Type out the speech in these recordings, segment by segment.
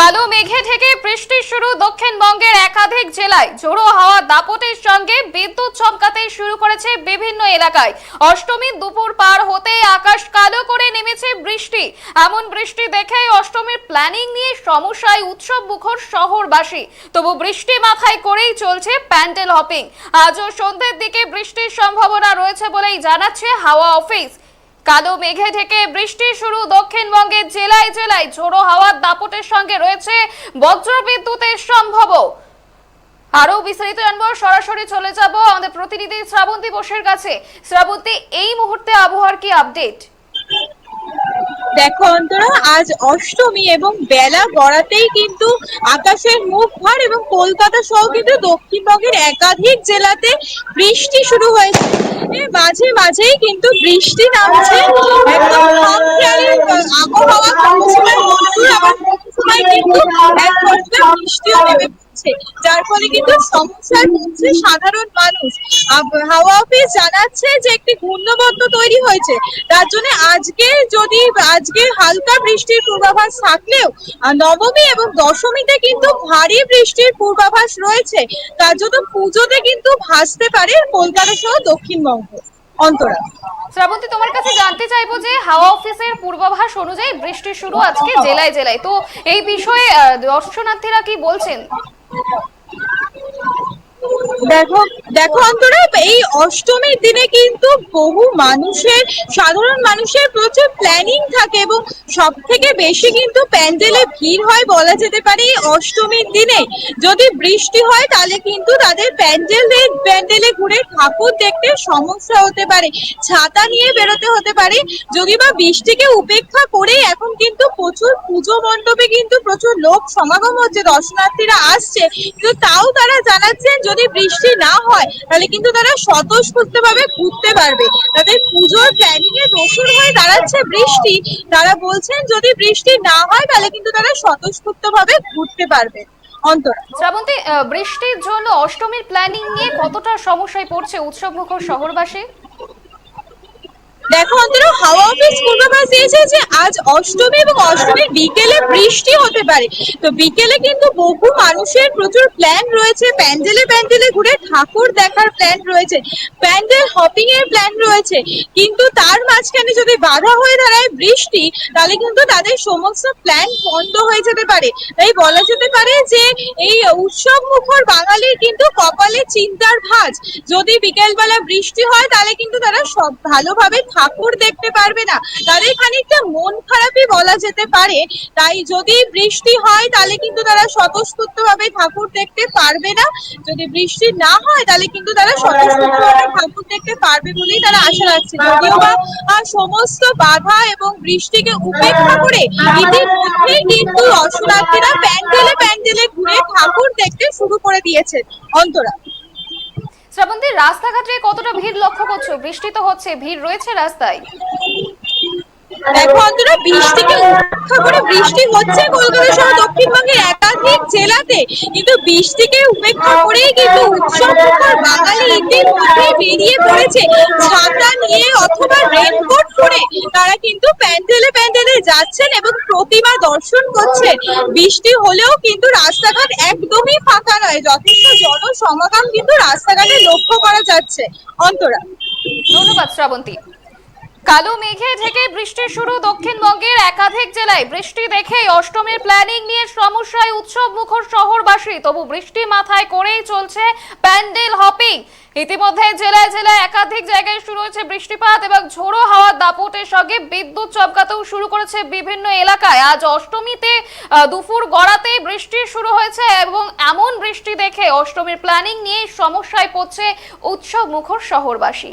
কালো মেঘে থেকে বৃষ্টি শুরু দক্ষিণবঙ্গের একাধিক জেলায়। ঝোড়ো হাওয়া দাপটের সঙ্গে বিদ্যুৎ চমকাতে শুরু করেছে বিভিন্ন এলাকায়। অষ্টমীর দুপুর পার হতেই আকাশ কালো করে নেমেছে বৃষ্টি। এমন বৃষ্টি দেখে অষ্টমীর প্ল্যানিং নিয়ে সমস্যায় উৎসব মুখর শহরবাসী। তবু বৃষ্টি মাথায় করেই চলছে প্যান্ডেল হপিং। আজও সন্ধ্যের দিকে বৃষ্টির সম্ভাবনা রয়েছে বলেই জানাচ্ছে হাওয়া অফিস। কালো মেঘে ঢেকে বৃষ্টি শুরু দক্ষিণবঙ্গের জেলায় জেলায়। ঝোড়ো হাওয়ার দাপটের সঙ্গে রয়েছে। বজ্রবিদ্যুতের সম্ভব। আরও বিস্তারিত জানব, সরাসরি চলে যাব আমাদের প্রতিনিধি শ্রাবন্তী বোসের কাছে। শ্রাবন্তী, এই মুহূর্তে আবহাওয়ার কি আপডেট দেখো অন্তরা, আজ অষ্টমী এবং বেলা গড়াতেই কিন্তু আকাশের মুখ ভার এবং কলকাতা সহ কিন্তু দক্ষিণবঙ্গের একাধিক জেলাতে বৃষ্টি শুরু হয়েছে। মাঝে মাঝেই কিন্তু বৃষ্টি নামছে। আবহাওয়া সময় কিন্তু এক পর্যায়ে বৃষ্টিও নেমে। পড়ছে যার ফলে কিন্তু সমস্যায় পড়ছে সাধারণ মানুষ। হাওয়া অফিস জানাচ্ছে যে একটি ঘূর্ণবর্ত তৈরি হয়েছে। তার জন্য আজকে যদি, আজকে হালকা বৃষ্টির পূর্বাভাস থাকলেও নবমী এবং দশমীতে কিন্তু ভারী বৃষ্টির পূর্বাভাস রয়েছে। তার জন্য পুজোতে কিন্তু ভাসতে পারে কলকাতা সহ দক্ষিণবঙ্গ। অন্তরা। শ্রাবন্তী, তোমার কাছে জানতে চাইব যে হাওয়া অফিসের পূর্বাভাস অনুযায়ী বৃষ্টি শুরু আজকে জেলায় জেলায়। তো এই বিষয়ে দর্শনার্থীরা কি বলছেন? দেখো দেখো অন্তরা, এই অষ্টমীর দিনে কিন্তু বহু মানুষের, সাধারণ মানুষের প্রচুর প্ল্যানিং থাকে এবং সব থেকে বেশি কিন্তু প্যান্ডেলে ভিড় হয় বলা যেতে পারে এই অষ্টমীর দিনে। যদি বৃষ্টি হয়, তাহলে কিন্তু তাদের প্যান্ডেলে প্যান্ডেলে ঘুরে ঠাকুর দেখতে সমস্যা হতে পারে, ছাতা নিয়ে বেরোতে হতে পারে। যদি বা বৃষ্টিকে উপেক্ষা করে এখন কিন্তু প্রচুর পুজো মণ্ডপে কিন্তু প্রচুর লোক সমাগম হচ্ছে, দর্শনার্থীরা আসছে। কিন্তু তাও তারা জানাচ্ছেন যদি বৃষ্টি না হয়, তাহলে কিন্তু তারা স্বতঃস্ফূর্তভাবে ভাবে ঘুরতে পারবে। তাদের পুজোর প্ল্যানিং এ দোষর হয়ে দাঁড়াচ্ছে বৃষ্টি। তারা বলছেন, যদি বৃষ্টি না হয়, তাহলে কিন্তু তারা স্বতঃস্ফূর্তভাবে ঘুরতে পারবে। শ্রাবন্তী বৃষ্টির জন্য অষ্টমীর প্ল্যানিং নিয়ে কতটা সমস্যায় পড়ছে উৎসব মুখর শহরবাসী? দেখো অন্তর, হাওয়া অফিস পূর্বাভাস দিয়েছে যে আজ অষ্টমী এবং অষ্টমীর বিকেলে বৃষ্টি হতে পারে। তো বিকেলে কিন্তু বহু মানুষের প্রচুর প্ল্যান রয়েছে। প্যান্ডেলে প্যান্ডেলে ঘুরে ঠাকুর দেখার প্ল্যান রয়েছে। প্যান্ডেল হপিং এর প্ল্যান রয়েছে। কিন্তু তার মাঝখানে যদি বাধা হয়ে দাঁড়ায় বৃষ্টি, তাহলে কিন্তু তাদের সমস্ত প্ল্যান বন্ধ হয়ে যেতে পারে। তাই বলা যেতে পারে যে এই উৎসব মুখর বাঙালির কিন্তু কপালে চিন্তার ভাঁজ। যদি বিকেলবেলা বৃষ্টি হয়, তাহলে কিন্তু তারা সব ভালোভাবে ঠাকুর দেখতে পারবে না। তাদের খানিকটা মন খারাপই বলা যেতে পারে। তাই যদি বৃষ্টি হয়, তাহলে কিন্তু তারা স্বতঃস্ফূর্ত ভাবে ঠাকুর দেখতে পারবে না। যদি বৃষ্টি না হয়, তাহলে কিন্তু তারা স্বতঃস্ফূর্ত ভাবে ঠাকুর দেখতে পারবে বলেই তারা আশা রাখছে। যদিও বা সমস্ত বাধা এবং বৃষ্টিকে উপেক্ষা করে ইতিমধ্যেই কিন্তু দর্শনার্থীরা প্যান্ডেলে প্যান্ডেলে ঘুরে ঠাকুর দেখতে শুরু করে দিয়েছেন অন্তরা। শ্রাবন্তী রাস্তাঘাটে কতটা ভিড় লক্ষ্য করছ? বৃষ্টি তো হচ্ছে, ভিড় রয়েছে রাস্তায়। এখন তো বৃষ্টিকে উপেক্ষা করে? বৃষ্টি হচ্ছে কলকাতা সহ দক্ষিণবঙ্গের একাধিক জেলাতে, কিন্তু বৃষ্টিকে উপেক্ষা করেই কিন্তু উৎসব বাঙালি বেরিয়ে পড়েছে। ছাতা নিয়ে অথবা পরে তারা কিন্তু প্যান্ডেলে প্যান্ডেলে যাচ্ছেন এবং প্রতিমা দর্শন করছেন। বৃষ্টি হলেও কিন্তু রাস্তাঘাট একদমই ফাঁকা নয়। যথেষ্ট জনসমাগম কিন্তু রাস্তাঘাটে লক্ষ্য করা যাচ্ছে। অন্তরা। ধন্যবাদ, শ্রাবন্তী। কালো মেঘে ঢেকে বৃষ্টি শুরু দক্ষিণবঙ্গের একাধিক জেলায়। বৃষ্টি দেখেই অষ্টমীর প্ল্যানিং নিয়ে সমস্যায় উৎসব মুখর শহরবাসী। তবু বৃষ্টি মাথায় করেই চলছে প্যান্ডেল হপিং ইতিমধ্যে জেলায় জেলায় একাধিক জায়গায় শুরু হয়েছে বৃষ্টিপাত এবং ঝোড়ো হাওয়ার দাপটের সঙ্গে বিদ্যুৎ চমকাতেও শুরু করেছে বিভিন্ন এলাকায়। আজ অষ্টমীতে দুপুর গড়াতেই বৃষ্টি শুরু হয়েছে এবং এমন বৃষ্টি দেখে অষ্টমীর প্ল্যানিং নিয়ে সমস্যায় পড়ছে উৎসব মুখর শহরবাসী।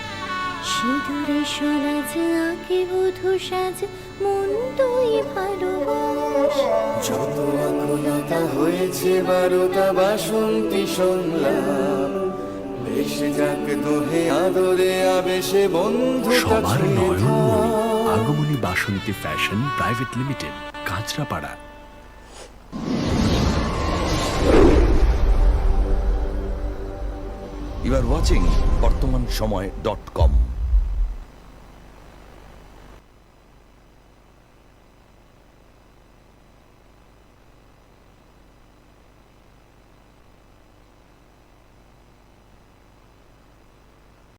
সিঁদুরে সরাজ আঁকে বধু সাজ মন তুই ভালোবাস। যত আকুলতা হয়েছে বারোটা বাসন্তী সংলাপ ভেসে যাক দোহে আদরে আবেশে বন্ধুতা সবার নয়নমণি আগমনী Basanti fashion private limited Kanchrapara. You are watching Bartaman Samay dot com